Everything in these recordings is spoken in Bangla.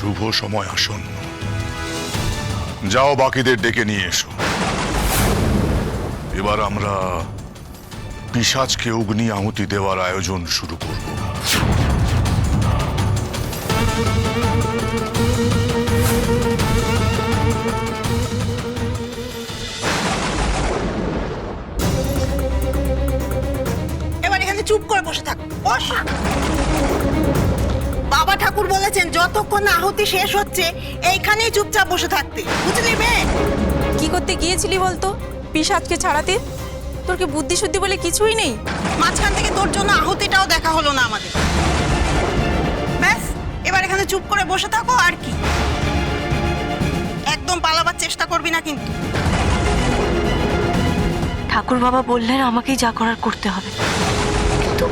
শুভ সময়, আসন্ন। যাও বাকিদের ডেকে নিয়ে এসো। এবার আমরা পিসাজকে অগ্নি আহুতি দেওয়ার আয়োজন শুরু করব। এবার এখানে চুপ করে বসে থাক। বস। বাবা ঠাকুর বলেছেন যতক্ষণ না আহুতি শেষ হচ্ছে এইখানেই চুপচাপ বসে থাকতে। বুঝলি মেয়ে কি করতে গিয়েছিলি বলতো? পিসাজকে ছাড়াতে? তোর কি বুদ্ধি শুদ্ধি বলে কিছুই নেই? মাঝখান থেকে তোর জন্য আহুতিটাও দেখা হলো না আমাদের। ব্যাস এবার এখানে চুপ করে বসে থাকো আর কি। একদম পালাবার চেষ্টা করবি না কিন্তু। ঠাকুর বাবা বললেন আমাকেই যা করার করতে হবে। কিন্তু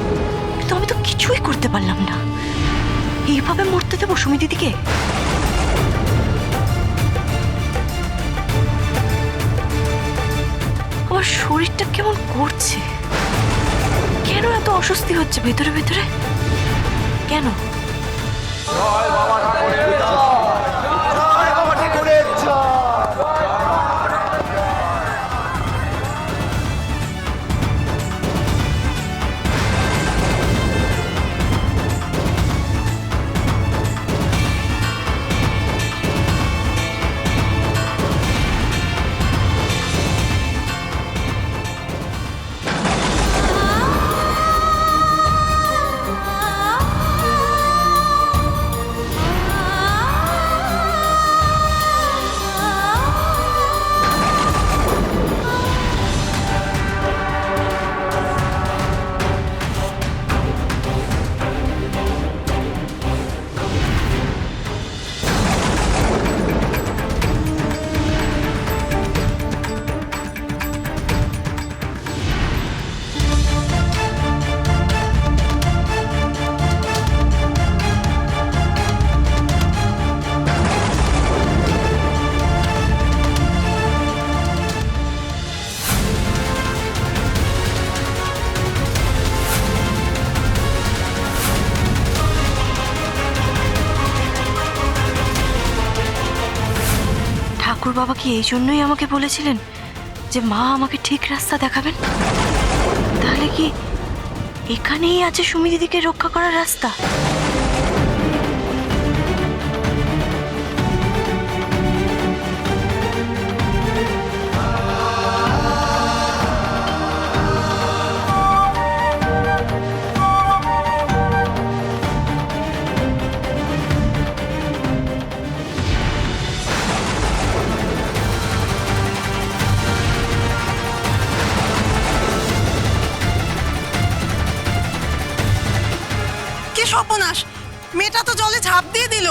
কিন্তু আমি তো কিছুই করতে পারলাম না। এইভাবে মরতে দেবো সুমি দিদিকে? আমার শরীরটা কেমন করছে? কেন এত অস্বস্তি হচ্ছে ভেতরে ভেতরে? কেন? ঠাকুর বাবা কি এই জন্যই আমাকে বলেছিলেন যে মা আমাকে ঠিক রাস্তা দেখাবেন? তাহলে কি এখানেই আছে সুমি দিদিকে রক্ষা করার রাস্তা? সর্বনাশ মেয়েটা তো জলে ঝাঁপ দিয়ে দিল।